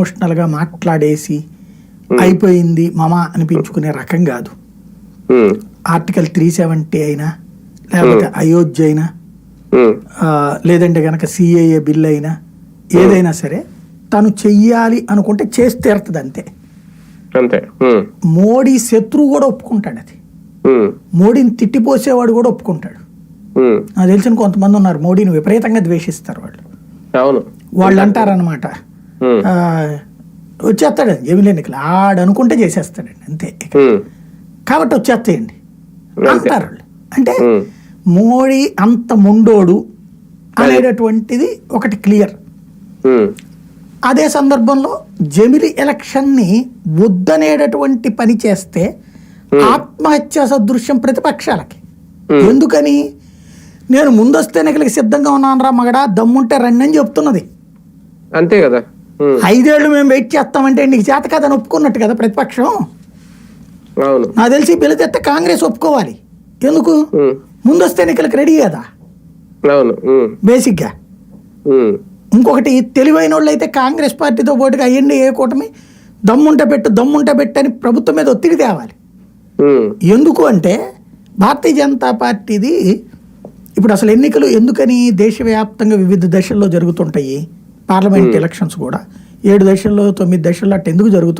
ఎమోషనల్గా మాట్లాడేసి అయిపోయింది మమ అనిపించుకునే రకం కాదు. ఆర్టికల్ త్రీ సెవెంటీ అయినా లేకపోతే అయోధ్య అయినా లేదంటే కనుక సిఏఏ బిల్ అయినా ఏదైనా సరే తను చెయ్యాలి అనుకుంటే చేసి తీరుతుంది అంతే. అంతే. మోడీ శత్రువు కూడా ఒప్పుకుంటాడు అది. మోడీని తిట్టిపోసేవాడు కూడా ఒప్పుకుంటాడు. నాకు తెలిసిన కొంతమంది ఉన్నారు మోడీని విపరీతంగా ద్వేషిస్తారు వాళ్ళు. వాళ్ళు అంటారనమాట ఉమ్, ఆ, వచ్చేస్తాడు జమిలి ఎన్నికలు ఆడు అనుకుంటే చేసేస్తాడండి. అంతే కాబట్టి వచ్చేస్తాయండి. అంటారు అంటే మోడీ అంత ముండోడు అనేటటువంటిది ఒకటి క్లియర్. అదే సందర్భంలో జమిలి ఎలక్షన్ని వద్దనేటటువంటి పని చేస్తే ఆత్మహత్య సదృశ్యం ప్రతిపక్షాలకి. ఎందుకని? నేను ముందొస్తే ఎన్నికలకి సిద్ధంగా ఉన్నాను రా మగడా దమ్ముంటే రండి అని చెప్తున్నది. అంతే కదా. ఐదేళ్ళు మేము వెయిట్ చేస్తామంటే నీకు చేత కదని ఒప్పుకున్నట్టు కదా ప్రతిపక్షం? నాకు తెలిసి బిల్లు తెస్తే కాంగ్రెస్ ఒప్పుకోవాలి. ఎందుకు? ముందొస్తే ఎన్నికలకు రెడీ కదా? బేసిక్గా. ఇంకొకటి తెలివైన వాళ్ళు అయితే కాంగ్రెస్ పార్టీతో పాటుగా అయ్యండి ఏ కూటమి? దమ్ముంట పెట్టు దమ్ముంట పెట్టు అని ప్రభుత్వం మీద ఒత్తిడి తేవాలి. ఎందుకు అంటే భారతీయ జనతా పార్టీది ఇప్పుడు అసలు ఎన్నికలు ఎందుకని దేశవ్యాప్తంగా వివిధ దశల్లో జరుగుతుంటాయి? పార్లమెంట్ ఎలక్షన్స్ కూడా ఏడు దశల్లో తొమ్మిది దశల్లో అట్ట ఎందుకు జరుగుతుంటాయి?